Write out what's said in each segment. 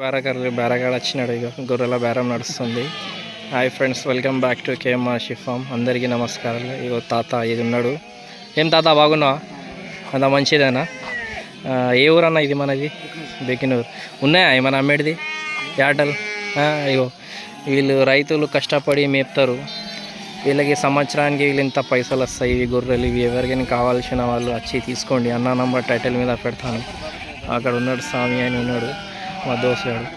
బేరగాడు బేరగాడు వచ్చినాడు ఇక గొర్రెల బేరం నడుస్తుంది. Hi friends welcome back to KMR షిఫామ్ అందరికీ నమస్కారాలు. ఇగో తాత ఇది ఉన్నాడు. ఏం తాత బాగున్నావా? అంత మంచిదేనా? ఏ ఊరన్నా ఇది మనది? బెకినూరు. ఉన్నాయా ఏమైనా అమ్మేటిది? యాటలు? ఇగో వీళ్ళు రైతులు కష్టపడి మేపుతారు. వీళ్ళకి సంవత్సరానికి వీళ్ళు ఇంత పైసలు వస్తాయి. ఇవి గొర్రెలు ఇవి ఎవరికైనా కావాల్సిన వాళ్ళు వచ్చి తీసుకోండి. అన్న నంబర్ టైటిల్ మీద పెడతాను. అక్కడ ఉన్నాడు స్వామి అని ఉన్నాడు. మా దోస్తుడు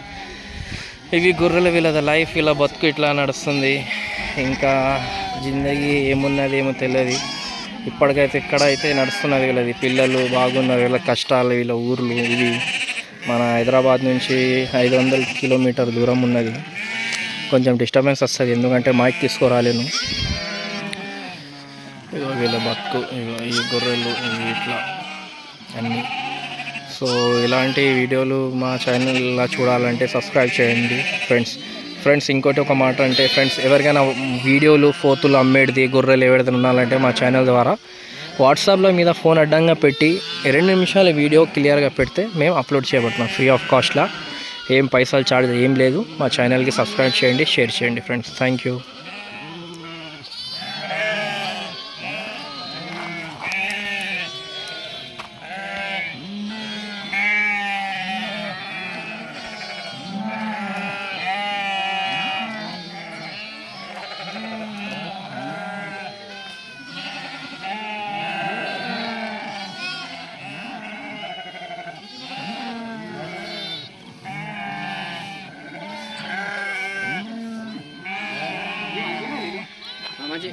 ఇవి గొర్రెలు వీళ్ళ లైఫ్ ఇలా బతుకు ఇట్లా నడుస్తుంది. ఇంకా జిందగీ ఏమున్నది ఏమో తెలియదు ఇప్పటికైతే ఇక్కడ అయితే నడుస్తున్నది వీళ్ళది. పిల్లలు బాగున్నారు వీళ్ళ కష్టాలు వీళ్ళ ఊర్లు. ఇవి మన హైదరాబాద్ నుంచి ఐదు వందల కిలోమీటర్ దూరం ఉన్నది. కొంచెం డిస్టర్బెన్స్ వస్తుంది. ఎందుకంటే మైక్ తీసుకురాలేను. ఇగో వీళ్ళ బతుకు ఇగో ఈ గొర్రెలు ఇవి ఇట్లా అన్నీ. సో ఇలాంటి వీడియోలు మా ఛానల్లో చూడాలంటే సబ్స్క్రైబ్ చేయండి ఫ్రెండ్స్ ఫ్రెండ్స్ ఇంకోటి ఒక మాట అంటే ఫ్రెండ్స్ ఎవరికైనా వీడియోలు ఫోతులు అమ్మేటిది గొర్రెలు ఎవరిదైనా ఉండాలంటే మా ఛానల్ ద్వారా వాట్సాప్లో మీద ఫోన్ అడ్డంగా పెట్టి రెండు నిమిషాల వీడియో క్లియర్గా పెడితే మేము అప్లోడ్ చేయబడుతున్నాం ఫ్రీ ఆఫ్ కాస్ట్లా ఏం పైసలు చార్జ్ ఏం లేదు. మా ఛానల్కి సబ్స్క్రైబ్ చేయండి షేర్ చేయండి ఫ్రెండ్స్ థ్యాంక్ యూ 双击